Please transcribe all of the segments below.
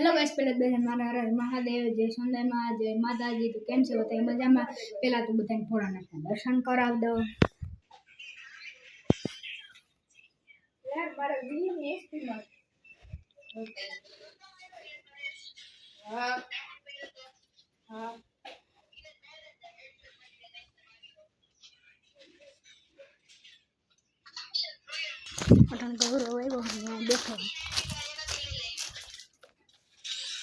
Hello guys પહેલા બેન મારા હર હર મહાદેવ જય સોંદરમાં જય માતાજી તો કેમ છે બધા મજામાં પહેલા તો બધાને ભોળાનાથના દર્શન કરાવી દો પઠાણ ગૌરવ આવ્યો અહીંયા બેઠો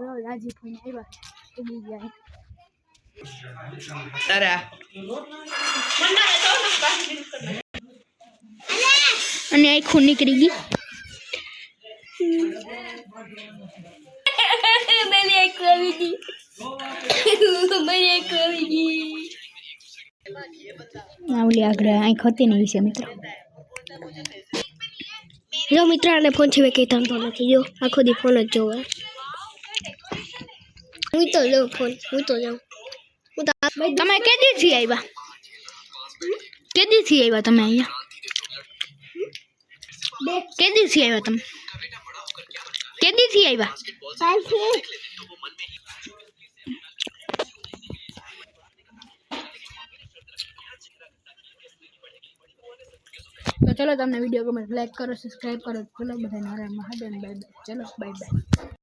રાજી ફોન આવ્યા ઉડી તારા અને આખું નીકળી ગઈ. મને એક આવી ગઈ મને એક આવી ગઈ ઓલી આગળ આંખ હતી ને વિશે મિત્રો. જો મિત્ર આને ફોન સિવાય તમ તો નથી જો આખો દી ફોન જ જોવે. હું તો લઉં ફોન હું તો જાઉં હું તો આ- તમે કેદીથી આવ્યા કેદીથી આવ્યા તમે અહીંયા કેદીથી આવ્યા તમે કેદીથી આવ્યા તો ચલો તમને વિડીયો ગમે લાઈક કરો સબસ્ક્રાઈબ કરો ચલો બધા નારાયણ મહાદેવ બાય બાય ચલો બાય બાય